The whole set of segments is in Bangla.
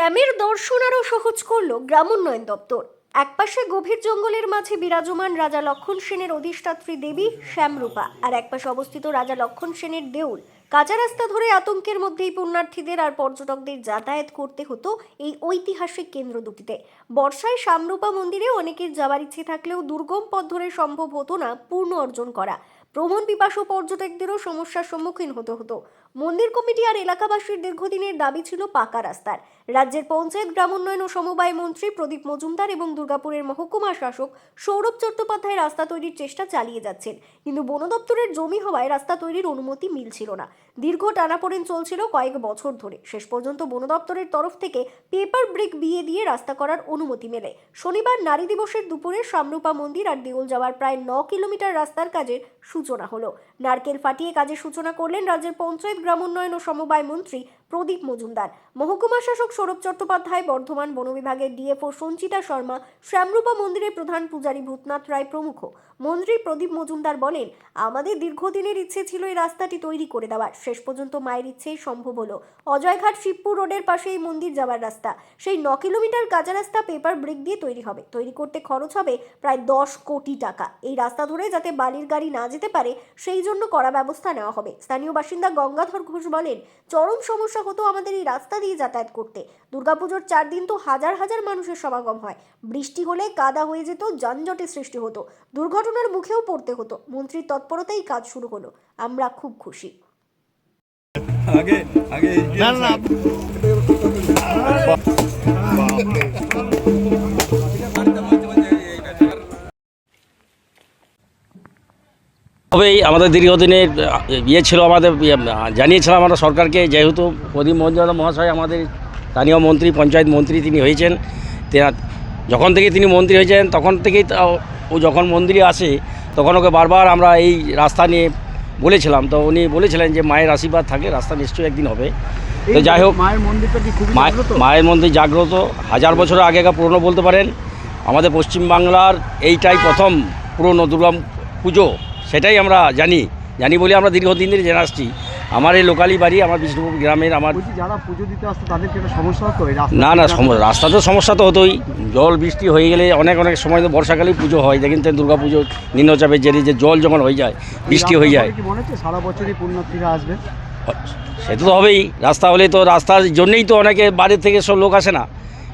শ্যামের দর্শন আরও সহজ করল গ্রামোন্নয়ন দপ্তর। একপাশে গভীর জঙ্গলের মাঝে বিরাজমান রাজা লক্ষণ সেনের অধিষ্ঠাত্রী দেবী শ্যামরূপা আর একপাশে অবস্থিত রাজা লক্ষণ সেনের দেউল। কাঁচা রাস্তা ধরে আতঙ্কের মধ্যেই পুণ্যার্থীদের আর পর্যটকদের যাতায়াত করতে হতো এই ঐতিহাসিক কেন্দ্র দুটিতে। বর্ষায় শ্যামরূপা মন্দিরে অনেকের যাওয়ার ইচ্ছে থাকলেও দুর্গম পথ ধরে সম্ভব হতো না পূর্ণ অর্জন করা। ভ্রমণ পিপাসু পর্যটকদেরও সমস্যার সম্মুখীন হতে হতো। মন্দির কমিটি আর এলাকাবাসীর দীর্ঘদিনের দাবি ছিল পাকা রাস্তার। রাজ্যের পঞ্চায়েত, গ্রামোন্নয়ন ও সমবায় মন্ত্রী প্রদীপ মজুমদার এবং দুর্গাপুরের মহকুমা শাসক সৌরভ চট্টোপাধ্যায় রাস্তা তৈরির চেষ্টা চালিয়ে যাচ্ছেন। কিন্তু বন দপ্তরের জমি হওয়ায় রাস্তা তৈরির অনুমতি মিলছিল না। দীর্ঘ টানাপোড়েন চলছিল কয়েক বছর ধরে। শেষ পর্যন্ত বন দপ্তরের তরফ থেকে পেপার ব্রিক বিয়ে দিয়ে রাস্তা করার অনুমতি মেলে। শনিবার নারী দিবসের দুপুরে সামরূপা মন্দির আর দেউল যাওয়ার প্রায় ন কিলোমিটার রাস্তার কাজের সূচনা হলো। নারকেল ফাটিয়ে কাজের সূচনা করলেন রাজ্যের পঞ্চায়েত গ্রাম উন্নয়ন ও সমবায় মন্ত্রী প্রদীপ মজুমদার। মহকুমা শাসক সৌরভ চট্টোপাধ্যায়, বর্ধমান বন বিভাগের ডিএফও সঞ্চিতা শর্মা, শ্যামরূপা মন্দিরের প্রধান পূজারী ভূতনাথ রায় প্রমুখ। মন্ত্রী প্রদীপ মজুমদার বলেন, আমাদের দীর্ঘদিনের ইচ্ছে ছিল এই রাস্তাটি তৈরি করে দেওয়ার। শেষ পর্যন্ত মায়ের ইচ্ছেই সম্ভব হলো। অজয়ঘাট শিবপুর রোডের পাশে এই মন্দির যাওয়ার রাস্তা। সেই ন কিলোমিটার কাঁচা রাস্তা পেপার ব্রিক দিয়ে তৈরি হবে। তৈরি করতে খরচ হবে প্রায় দশ কোটি টাকা। এই রাস্তা ধরে যাতে বালির গাড়ি না যেতে পারে, সেই জন্য করা ব্যবস্থা নেওয়া হবে। স্থানীয় বাসিন্দা গঙ্গাধর ঘোষ বলেন, চরম সমস্যা হতো আমাদের এই রাস্তা দিয়ে যাতায়াত করতে। দুর্গাপুজোর চার দিন তো হাজার হাজার মানুষের সমাগম হয়। বৃষ্টি হলে কাদা হয়ে যেত যানজটের সৃষ্টি হতো। দুর্ঘটনার মুখেও পড়তে হতো। মন্ত্রীর তৎপরতাই কাজ শুরু হলো। আমরা খুব খুশি। আগে আগে তবেই আমাদের দীর্ঘদিনের ইয়ে ছিল আমাদের ইয়ে, জানিয়েছিলাম আমরা সরকারকে যেহেতু প্রদীপ মজুমদার মহাশয় আমাদের স্থানীয় মন্ত্রী পঞ্চায়েত মন্ত্রী তিনি হয়েছেন যখন থেকে তিনি মন্ত্রী হয়েছেন তখন থেকেই ও যখন মন্দিরে আসে তখন ওকে বারবার আমরা এই রাস্তা নিয়ে বলেছিলাম। তো উনি বলেছিলেন যে মায়ের আশীর্বাদ থাকে রাস্তা নিশ্চয়ই একদিন হবে। তো যাই হোক মায়ের মন্দিরটা কি মায়ের মায়ের মন্দির জাগ্রত। হাজার বছরের আগেকার পুরনো বলতে পারেন। আমাদের পশ্চিমবাংলার এইটাই প্রথম পুরনো দুর্গা পুজো। সেটাই আমরা জানি জানি বলে আমরা দীর্ঘদিন ধরে জেনে আসছি। আমার এই লোকালি বাড়ি আমার বিষ্ণুপুর গ্রামের আমার যারা পুজো দিতে আসতো একটা সমস্যা হতো? না না রাস্তা তো সমস্যা তো হতোই। জল বৃষ্টি হয়ে গেলে অনেক অনেক সময় তো বর্ষাকালেই পুজো হয়। দেখেন তো দুর্গা পুজো নিম্নচাপের জেরে যে জল যখন হয়ে যায় বৃষ্টি হয়ে যায়। মনে হচ্ছে? সারা বছরই পুণ্যার্থীরা আসবে? সে তো হবেই। রাস্তা হলে তো রাস্তার জন্যেই তো অনেকে বাইরের থেকে সব লোক আসে না।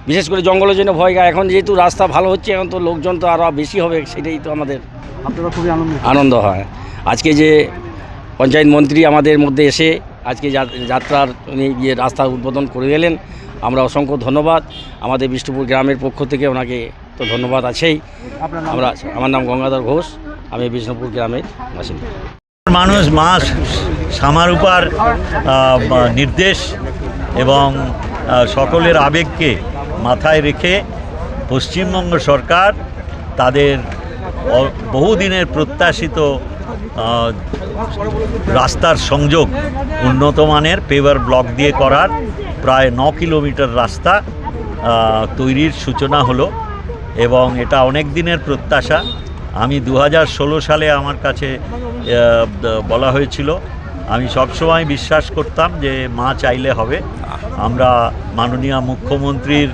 বিশেষ করে জঙ্গলের জন্য ভয় খায়। এখন যেহেতু রাস্তা ভালো হচ্ছে এখন তো লোকজন তো আরও বেশি হবে সেটাই তো আমাদের আনন্দ আনন্দ হয়। আজকে যে পঞ্চায়েত মন্ত্রী আমাদের মধ্যে এসে আজকে যা- যাত্রার উনি গিয়ে রাস্তা উদ্বোধন করে গেলেন আমরা অসংখ্য ধন্যবাদ। আমাদের বিষ্ণুপুর গ্রামের পক্ষ থেকে ওনাকে তো ধন্যবাদ আছেই। আমরা আমার নাম গঙ্গাধর ঘোষ আমি বিষ্ণুপুর গ্রামের বাসিন্দা। মানুষ মা সামারূপার নির্দেশ এবং সকলের আবেগকে মাথায় রেখে পশ্চিমবঙ্গ সরকার তাদের বহুদিনের প্রত্যাশিত রাস্তার সংযোগ উন্নত মানের, পেভার ব্লক দিয়ে করার প্রায় ন কিলোমিটার রাস্তা তৈরির সূচনা হলো এবং এটা অনেক দিনের প্রত্যাশা। আমি দু হাজার ষোলো সালে আমার কাছে বলা হয়েছিল। আমি সবসময় বিশ্বাস করতাম যে মা চাইলে হবে। আমরা মাননীয় মুখ্যমন্ত্রীর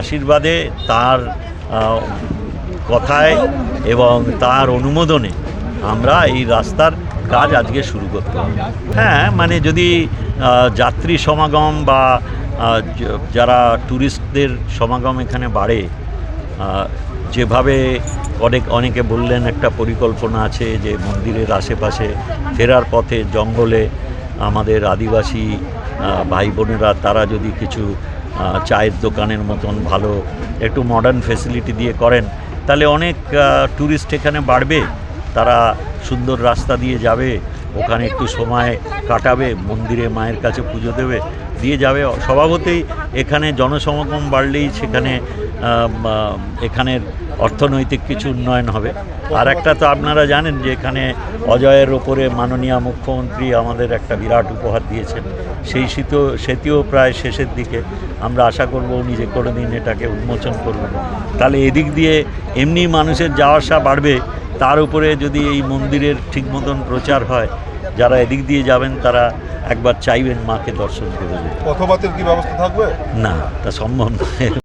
আশীর্বাদে তার কথায় এবং তার অনুমোদনে আমরা এই রাস্তার কাজ আজকে শুরু করতে হবে হ্যাঁ মানে যদি যাত্রী সমাগম বা যারা ট্যুরিস্টদের সমাগম এখানে বাড়ে যেভাবে অনেক, অনেকে বললেন একটা পরিকল্পনা আছে যে মন্দিরের আশেপাশে ফেরার পথে জঙ্গলে আমাদের আদিবাসী ভাই বোনেরা তারা যদি কিছু চায়ের দোকানের মতন ভালো একটু মডার্ন ফেসিলিটি দিয়ে করেন তাহলে অনেক ট্যুরিস্ট এখানে বাড়বে। তারা সুন্দর রাস্তা দিয়ে যাবে, ওখানে একটু সময় কাটাবে, মন্দিরে মায়ের কাছে পুজো দেবে। দিয়ে যাবে। স্বভাবতই এখানে জনসমাগম বাড়লেই সেখানে এখানের অর্থনৈতিক কিছু উন্নয়ন হবে। আর একটা তো আপনারা জানেন যে এখানে অজয়ের ওপরে মাননীয় মুখ্যমন্ত্রী আমাদের একটা বিরাট উপহার দিয়েছেন। সেই শীত সেটিও প্রায় শেষের দিকে। আমরা আশা করব উনি যে কোনো দিন এটাকে উন্মোচন করবেন। তাহলে এদিক দিয়ে এমনি মানুষের যাওয়া আসা বাড়বে। তার উপরে যদি এই মন্দিরের ঠিক মতন প্রচার হয় যারা এদিক দিয়ে যাবেন তারা একবার চাইবেন মাকে দর্শন করে যেতে। কি ব্যবস্থা থাকবে না তা সম্ভব নয়